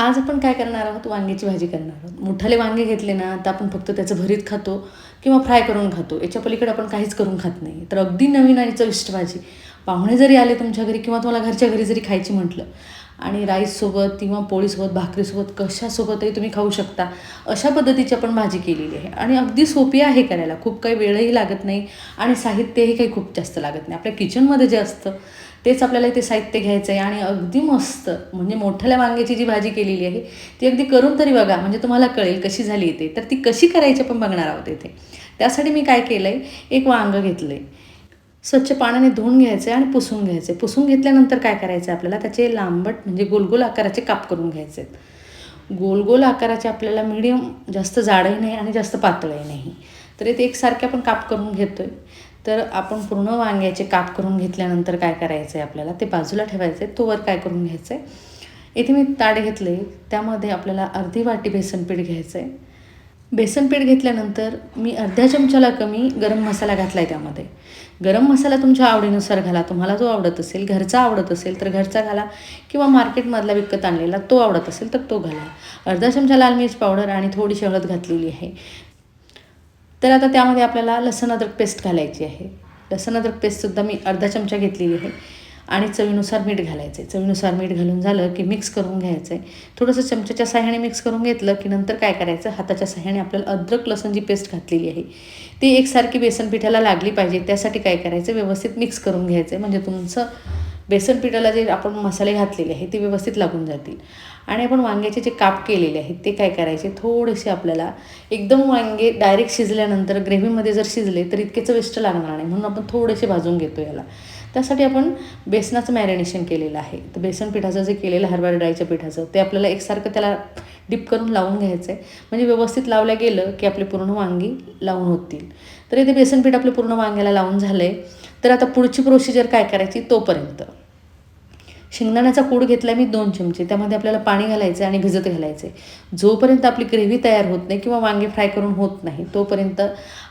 आज आपण काय करणार आहोत? वांग्याची भाजी करणार आहोत. मोठाले वांगे घेतले ना तर आपण फक्त त्याचं भरीत खातो किंवा फ्राय करून खातो. याच्या पलीकडे आपण काहीच करून खात नाही. तर अगदी नवीन आणि चविष्ट भाजी. पाहुणे जरी आले तुमच्या घरी किंवा तुम्हाला घरच्या घरी जरी खायची म्हटलं आणि राईससोबत किंवा पोळीसोबत भाकरीसोबत कशासोबतही तुम्ही खाऊ शकता अशा पद्धतीची आपण भाजी केलेली आहे. आणि अगदी सोपी आहे करायला. खूप काही वेळही लागत नाही आणि साहित्यही काही खूप जास्त लागत नाही. आपल्या किचनमध्ये जे असतं तेच आपल्याला इथे साहित्य घ्यायचं आहे आणि अगदी मस्त म्हणजे मोठ्याल्या वांग्याची जी भाजी केलेली आहे ती अगदी करून तरी बघा म्हणजे तुम्हाला कळेल कशी झाली इथे. तर ती कशी करायची आपण बघणार आहोत इथे. त्यासाठी मी काय केलं आहे एक वांगं घेतलं आहे स्वच्छ पाण्याने धुवून घ्यायचं आहे आणि पुसून घ्यायचं आहे पुसून घेतल्यानंतर काय करायचं आहे आपल्याला? त्याचे लांबट म्हणजे गोलगोल आकाराचे काप करून घ्यायचे गोल गोल आकाराचे आपल्याला मिडियम जास्त जाडही नाही आणि जास्त पातळही नाही. तर इथे एकसारखे आपण काप करून घेतो आहे तर आपण पूर्ण वांग्याचे काप करून घेतल्यानंतर काय करायचं आहे आपल्याला? ते बाजूला ठेवायचं आहे तोवर काय करून घ्यायचं आहे इथे मी ताट घेतले. त्यामध्ये आपल्याला अर्धी वाटी बेसनपीठ घ्यायचं आहे बेसनपीठ घेतल्यानंतर मी अर्ध्या चमच्याला कमी गरम मसाला घातला आहे त्यामध्ये. गरम मसाला तुमच्या आवडीनुसार घाला. तुम्हाला जो आवडत असेल घरचा आवडत असेल तर घरचा घाला. किंवा मार्केटमधला विकत आणलेला तो आवडत असेल तर तो घाला. अर्धा चमचा लाल मिरच पावडर आणि थोडीशी हळद घातलेली आहे. तर आता त्यामध्ये आपल्याला लसण अद्रक पेस्ट घालायची आहे. लसण अद्रक पेस्टसुद्धा मी अर्धा चमचा घेतलेली आहे. आणि चवीनुसार मीठ घालायचं आहे चवीनुसार मीठ घालून झालं की मिक्स करून घ्यायचं आहे थोडंसं चमच्याच्या साह्याने मिक्स करून घेतलं की नंतर काय करायचं? हाताच्या साह्याने आपल्याला अद्रक लसूण जी पेस्ट घातलेली आहे ती एकसारखी बेसन पिठाला लागली पाहिजे. त्यासाठी काय करायचं? व्यवस्थित मिक्स करून घ्यायचं आहे म्हणजे तुमचं बेसन पिठाला जे आपण मसाले घातलेले आहेत ते व्यवस्थित लागून जातील. आणि आपण वांग्याचे जे काप केलेले आहेत ते काय करायचे? थोडेसे आपल्याला एकदम वांगे डायरेक्ट शिजल्यानंतर ग्रेव्हीमध्ये जर शिजले तर इतके चविष्ट लागणार नाही. म्हणून आपण थोडेसे भाजून घेतो याला. त्यासाठी आपण बेसनाचं मॅरिनेशन केलेलं आहे. तर बेसन पिठाचं जे केलेलं हरभरा डाळीच्या पिठाचं ते आपल्याला एकसारखं त्याला डिप करून लावून घ्यायचं आहे म्हणजे व्यवस्थित लावलं गेलं की आपले पूर्ण वांगी लावून होतील. तर इथे बेसन पीठ आपलं पूर्ण वांग्याला लावून झालं आहे तर आता पुढची प्रोसिजर काय करायची? तोपर्यंत. शेंगदाण्याचा कूड घेतला मी दोन चमचे. त्यामध्ये आपल्याला पाणी घालायचं आणि भिजत घालायचं आहे जोपर्यंत आपली ग्रेव्ही तयार होत नाही किंवा वांगे फ्राय करून होत नाही तोपर्यंत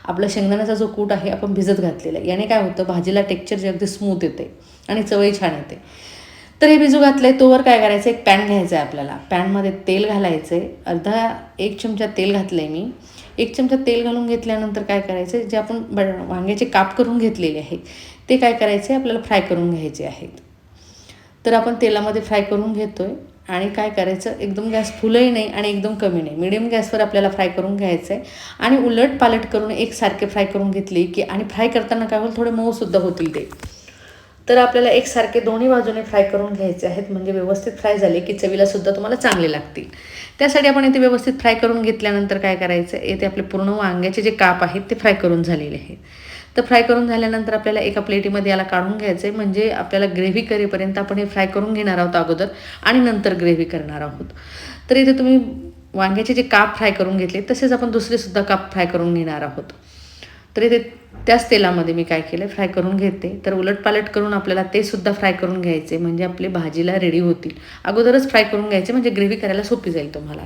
आपला शेंगदाण्याचा जो कूट आहे आपण भिजत घातलेला आहे. याने काय होतं? भाजीला टेक्स्चर जे अगदी स्मूथ येते आणि चवही छान येते. तर हे भिजू घातलं आहे तोवर काय करायचं? एक पॅन घ्यायचं आहे आपल्याला पॅनमध्ये तेल घालायचं आहे अर्धा एक चमचा तेल घातलं आहे मी. एक चमचा तेल घालून घेतल्यानंतर काय करायचं जे आपण वांग्याचे काप करून घेतलेले आहेत ते काय करायचे आपल्याला फ्राय करून घ्यायचे आहेत. तर आपण तेलामध्ये फ्राय करून घेतो आहे आणि काय करायचं एकदम गॅस फुलही नाही आणि एकदम कमी नाही. मिडियम गॅसवर आपल्याला फ्राय करून घ्यायचं आहे आणि उलट पालट करून एकसारखे फ्राय करून घेतले की आणि फ्राय करताना काय होईल थोडे मऊसुद्धा होतील ते. तर आपल्याला एकसारखे दोन्ही बाजूने फ्राय करून घ्यायचे आहेत म्हणजे व्यवस्थित फ्राय झाले की चवीलासुद्धा तुम्हाला चांगले लागतील. त्यासाठी आपण इथे व्यवस्थित फ्राय करून घेतल्यानंतर काय करायचं येथे आपले पूर्ण वांग्याचे जे काप आहेत ते फ्राय करून झालेले आहेत. तर फ्राय करून झाल्यानंतर आपल्याला एका प्लेटीमध्ये याला काढून घ्यायचं आहे म्हणजे आपल्याला ग्रेव्ही करेपर्यंत आपण हे फ्राय करून घेणार आहोत अगोदर आणि नंतर ग्रेव्ही करणार आहोत. तर इथे तुम्ही वांग्याचे जे काप फ्राय करून घेतले तसेच आपण दुसरेसुद्धा काप फ्राय करून घेणार आहोत. तर इथे त्याच तेलामध्ये मी काय केलं फ्राय करून घेते. तर उलटपालट करून आपल्याला ते सुद्धा फ्राय करून घ्यायचे. म्हणजे आपले भाजीला रेडी होतील. अगोदरच फ्राय करून घ्यायचे म्हणजे ग्रेव्ही करायला सोपी जाईल तुम्हाला.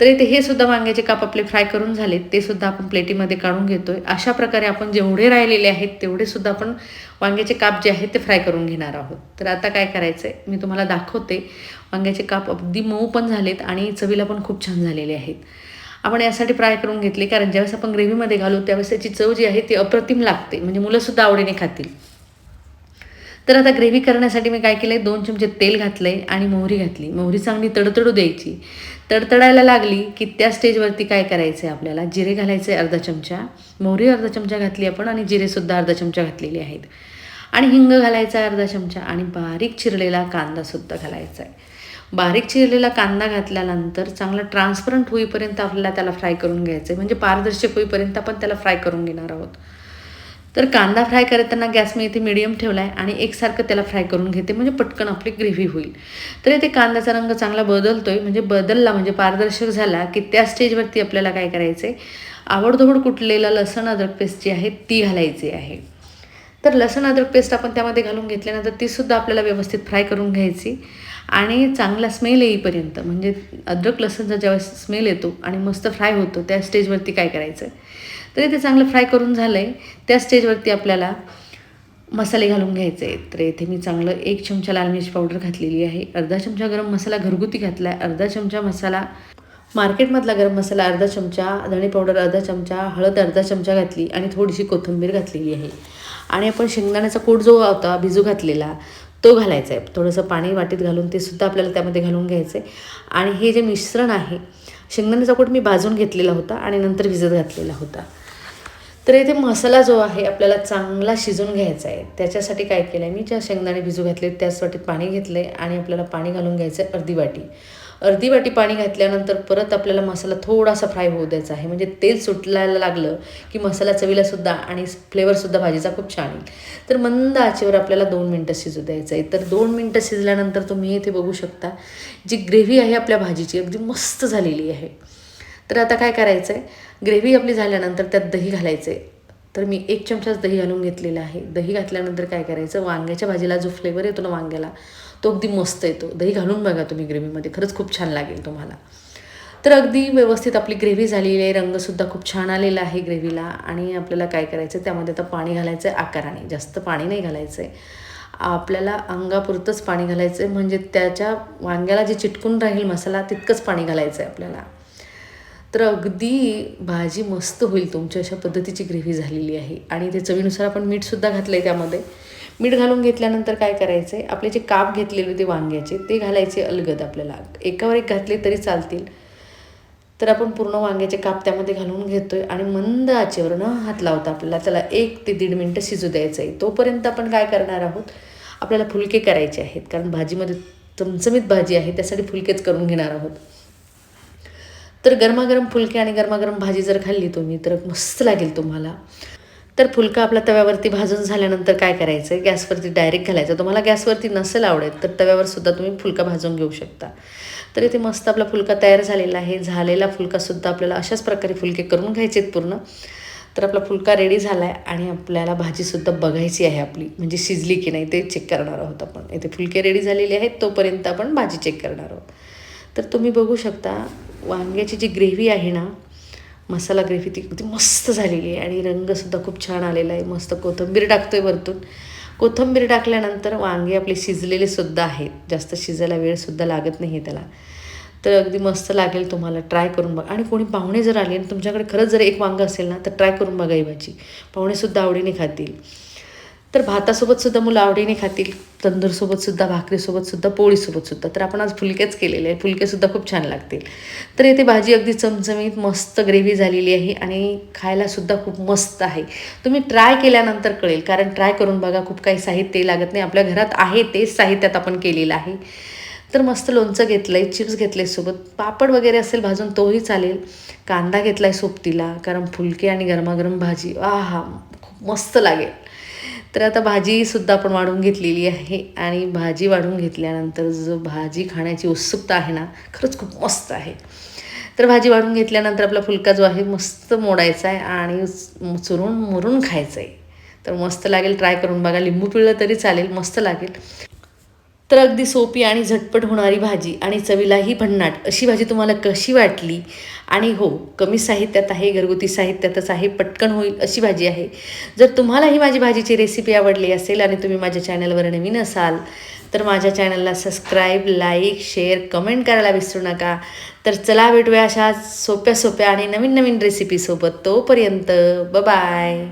तर इथे हे सुद्धा वांग्याचे काप आपले फ्राय करून झालेत ते सुद्धा आपण प्लेटीमध्ये काढून घेतो आहे अशा प्रकारे आपण जेवढे राहिलेले आहेत तेवढे सुद्धा आपण वांग्याचे काप जे आहेत ते फ्राय करून घेणार आहोत. तर आता काय करायचं आहे मी तुम्हाला दाखवते. वांग्याचे काप अगदी मऊ पण झालेत आणि चवीला पण खूप छान झालेले आहेत. आपण यासाठी फ्राय करून घेतले कारण ज्यावेळेस आपण ग्रेव्हीमध्ये घालू त्यावेळेस त्याची चव जी आहे ती अप्रतिम लागते. म्हणजे मुलंसुद्धा आवडीने खातील. तर आता ग्रेव्ही करण्यासाठी मी काय केलं आहे दोन चमचे तेल घातलं आहे आणि मोहरी घातली. मोहरी चांगली तडतडू द्यायची. तडतडायला लागली की त्या स्टेजवरती काय करायचं आहे आपल्याला? जिरे घालायचे अर्धा चमचा. मोहरी अर्धा चमचा घातली आपण आणि जिरेसुद्धा अर्धा चमचा घातलेले आहेत. आणि हिंग घालायचा आहे अर्धा चमचा आणि बारीक चिरलेला कांदासुद्धा घालायचा आहे बारीक चिरलेला कांदा घातल्यानंतर चांगला ट्रान्सपरंट होईपर्यंत आपल्याला त्याला फ्राय करून घ्यायचं आहे म्हणजे पारदर्शक होईपर्यंत आपण त्याला फ्राय करून घेणार आहोत. तर कांदा फ्राय करताना गॅस मी इथे मिडियम ठेवला आहे आणि एकसारखं त्याला फ्राय करून घेते म्हणजे पटकन आपली ग्रेव्ही होईल. तर इथे कांद्याचा रंग चांगला बदलतो आहे म्हणजे बदलला म्हणजे पारदर्शक झाला की त्या स्टेजवरती आपल्याला काय करायचं आहे आवडधोवड कुटलेला लसण अद्रक पेस्ट जी आहे ती घालायची आहे. तर लसण अद्रक पेस्ट आपण त्यामध्ये घालून घेतल्यानंतर तीसुद्धा आपल्याला व्यवस्थित फ्राय करून घ्यायची. आणि चांगला स्मेल येईपर्यंत म्हणजे अद्रक लसणचा ज्यावेळेस स्मेल येतो आणि मस्त फ्राय होतो त्या स्टेजवरती काय करायचं? आहे तर इथे चांगलं फ्राय करून झालं आहे त्या स्टेजवरती आपल्याला मसाले घालून घ्यायचे तर येथे मी चांगलं एक चमचा लाल मिरची पावडर घातलेली आहे. अर्धा चमचा गरम मसाला घरगुती घातला आहे अर्धा चमचा मसाला मार्केटमधला गरम मसाला अर्धा चमचा धणे पावडर अर्धा चमचा हळद अर्धा चमचा घातली आणि थोडीशी कोथिंबीर घातलेली आहे. आणि आपण शेंगदाण्याचा कोट जो होता भिजू घातलेला तो घालायचा आहे. थोडंसं पाणी वाटीत घालून ते सुद्धा आपल्याला त्यामध्ये घालून घ्यायचं आहे आणि हे जे मिश्रण आहे शेंगदाण्याचा कोट मी भाजून घेतलेला होता आणि नंतर भिजत घातलेला होता. तर इथे मसाला जो आहे आपल्याला चांगला शिजून घ्यायचा आहे. त्याच्यासाठी काय केलं आहे मी ज्या शेंगदाणे भिजू घातले त्याच वाटीत पाणी घेतलं आहे आणि आपल्याला पाणी घालून घ्यायचं आहे अर्धी वाटी. अर्धी वाटी पाणी घातल्यानंतर परत आपल्याला मसाला थोडासा फ्राय होऊ द्यायचा आहे. म्हणजे तेल सुटलायला लागलं की मसाला चवीलासुद्धा आणि फ्लेवरसुद्धा भाजीचा खूप छान येईल. तर मंद आचेवर आपल्याला दोन मिनटं शिजू द्यायचं आहे. तर दोन मिनटं शिजल्यानंतर तुम्ही इथे बघू शकता जी ग्रेव्ही आहे आपल्या भाजीची अगदी मस्त झालेली आहे. तर आता काय करायचं आहे ग्रेव्ही आपली झाल्यानंतर त्यात दही घालायचं. आहे तर मी एक चमचाच दही घालून घेतलेला आहे. दही घातल्यानंतर काय करायचं? वांग्याच्या भाजीला जो फ्लेवर येतो ना वांग्याला तो अगदी मस्त येतो. दही घालून बघा तुम्ही ग्रेव्हीमध्ये खरंच खूप छान लागेल तुम्हाला. तर अगदी व्यवस्थित आपली ग्रेव्ही झालेली आहे. रंगसुद्धा खूप छान आलेला आहे ग्रेव्हीला आणि आपल्याला काय करायचं त्यामध्ये आता पाणी घालायचं आहे आकाराने. जास्त पाणी नाही घालायचं आहे आपल्याला अंगापुरतंच पाणी घालायचं आहे म्हणजे त्याच्या वांग्याला जे चिटकून राहील मसाला तितकंच पाणी घालायचं आहे आपल्याला. तर अगदी भाजी मस्त होईल तुमच्या अशा पद्धतीची ग्रेव्ही झालेली आहे. आणि ते चवीनुसार आपण मीठसुद्धा घातलं आहे त्यामध्ये. मीठ घालून घेतल्यानंतर काय करायचं आहे आपले जे काप घेतलेले होते वांग्याचे ते घालायचे अलगद आपल्याला. एकावर एक घातले तरी चालतील. तर आपण पूर्ण वांग्याचे काप त्यामध्ये घालून घेतो आहे आणि मंद आचेवर न हात लावता आपल्याला. त्याला एक ते दीड मिनटं शिजू द्यायचं आहे तोपर्यंत आपण काय करणार आहोत? आपल्याला फुलके करायचे आहेत. कारण भाजीमध्ये चमचमीत भाजी आहे त्यासाठी फुलकेच करून घेणार आहोत. तर गरमागरम फुलके आणि गरमागरम भाजी जर खाल्ली तुम्ही तर मस्त लागेल तुम्हाला. तर फुलका आपला तव्यावरती भाजून झाल्यानंतर काय करायचं आहे गॅसवरती डायरेक्ट घालायचं. तुम्हाला गॅसवरती नसेल आवडेल तर तव्यावर सुद्धा तुम्ही फुलका भाजून घेऊ शकता. तर इथे मस्त आपला फुलका तयार झालेला आहे. झालेला फुलकासुद्धा आपल्याला अशाच प्रकारे फुलके करून घ्यायचे आहेत पूर्ण. तर आपला फुलका रेडी झाला आहे आणि आपल्याला भाजीसुद्धा बघायची आहे आपली. म्हणजे शिजली की नाही ते चेक करणार आहोत आपण. इथे फुलके रेडी झालेले आहेत तोपर्यंत आपण भाजी चेक करणार आहोत. तर तुम्ही बघू शकता वांग्याची जी ग्रेव्ही आहे ना मसाला ग्रेव्ही ती अगदी मस्त झालेली आहे आणि रंगसुद्धा खूप छान आलेला आहे. मस्त कोथिंबीर आहे वरतून. कोथिंबीर टाकल्यानंतर वांगे आपले शिजलेले सुद्धा आहेत. जास्त शिजायला वेळसुद्धा लागत नाही त्याला. तर अगदी मस्त लागेल तुम्हाला. ट्राय करून बघा. आणि कोणी पाहुणे जर आले आणि तुमच्याकडे खरंच जर एक वांगं असेल ना तर ट्राय करून बघा ही भाजी पाहुणेसुद्धा आवडीने खातील. तर भातासोबतसुद्धा मुलं आवडीने खातील तंदूरसोबतसुद्धा भाकरीसोबतसुद्धा पोळीसोबतसुद्धा तर आपण आज फुलकेच केलेले आहे फुलकेसुद्धा खूप छान लागतील. तर येथे भाजी अगदी चमचमीत मस्त ग्रेव्ही झालेली आहे आणि खायलासुद्धा खूप मस्त आहे. तुम्ही ट्राय केल्यानंतर कळेल कारण ट्राय करून बघा खूप काही साहित्य लागत नाही. आपल्या घरात आहे तेच साहित्यात आपण केलेलं आहे. तर मस्त लोणचं घेतलं आहे चिप्स घेतले सोबत. पापड वगैरे असेल भाजून तोही चालेल. कांदा घेतला आहे सोबतीला कारण फुलके आणि गरमागरम भाजी आ हा खूप मस्त लागेल. तर आता भाजीसुद्धा आपण वाढून घेतलेली आहे आणि भाजी वाढून घेतल्यानंतर जो भाजी खाण्याची उत्सुकता आहे ना खरंच खूप मस्त आहे. तर भाजी वाढून घेतल्यानंतर आपला फुलका जो आहे मस्त मोडायचा आहे आणि चुरून मुरून खायचं आहे. तर मस्त लागेल ट्राय करून बघा. लिंबू पिळलं तरी चालेल मस्त लागेल. तर अगदी सोपी आणि झटपट होणारी भाजी आणि चवीलाही भन्नाट अशी भाजी तुम्हाला कशी वाटली? आणि हो कमी साहित्यात आहे घरगुती साहित्यातच आहे पटकन होईल अशी भाजी आहे. जर तुम्हाला ही माझी भाजीची रेसिपी आवडली असेल आणि तुम्ही माझ्या चॅनलवर नवीन असाल तर माझ्या चॅनलला सबस्क्राईब लाईक शेअर कमेंट करायला विसरू नका. तर चला भेटूया अशा सोप्या सोप्या आणि नवीन नवीन रेसिपीसोबत तोपर्यंत बाय